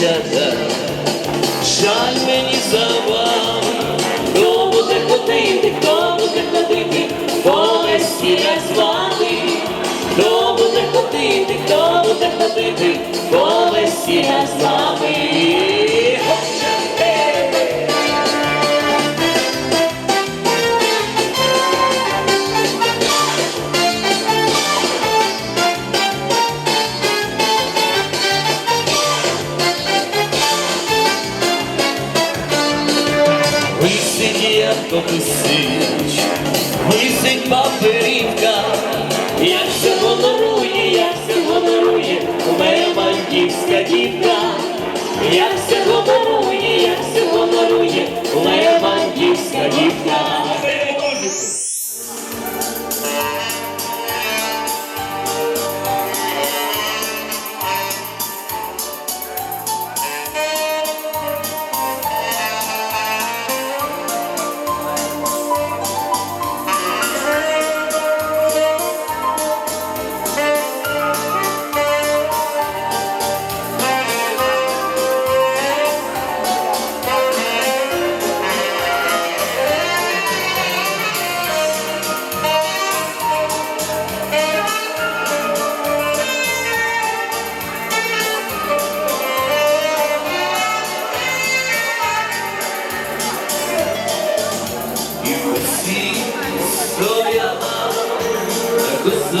дівчата, жаль мені за вас. Київська дівка, як все.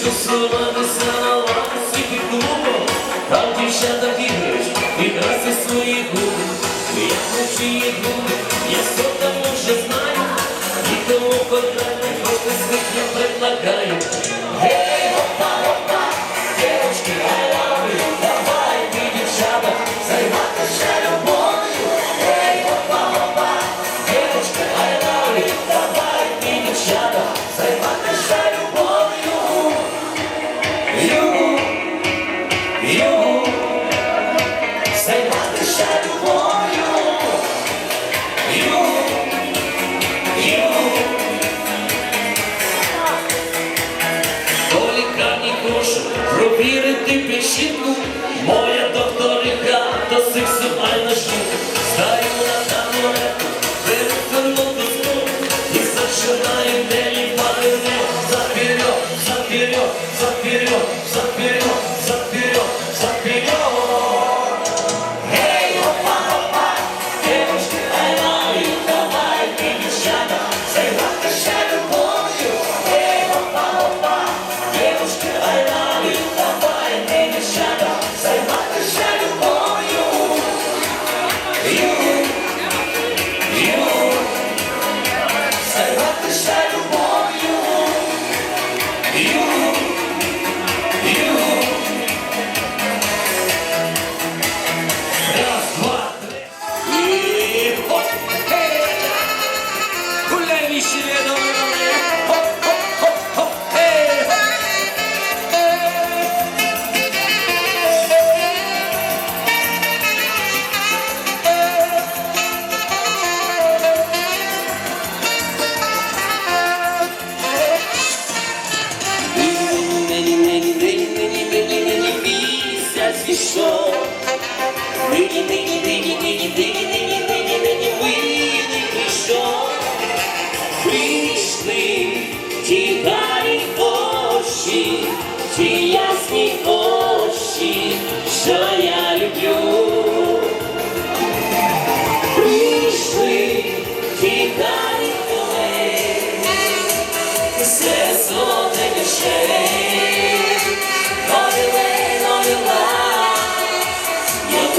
Стосована сама світі клубом, там дівчата гіриш, і краси свої я хочу її я все там уже знаю, і тому кохання, проти предлагаю. You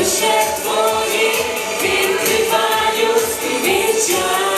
Ще твої відкривають співвіччя.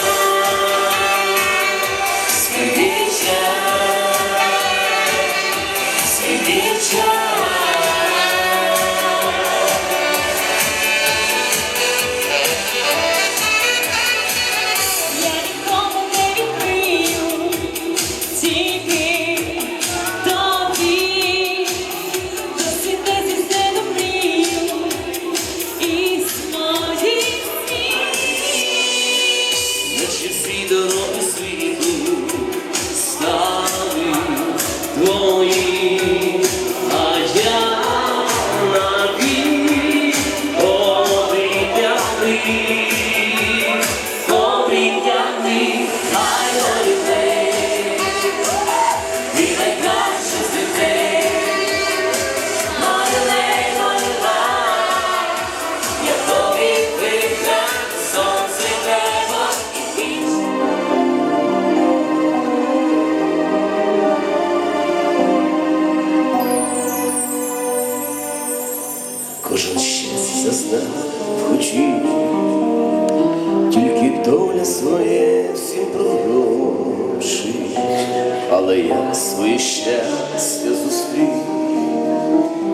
але я своє щастя зустрів,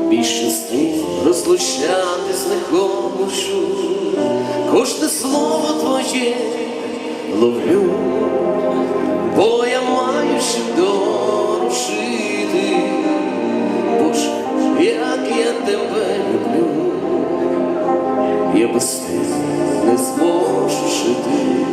більше з ним розлучатись не хочу, кожне слово твоє ловлю, бо я маю ще дорушити, Боже, як я тебе люблю, я без тебе не зможу жити.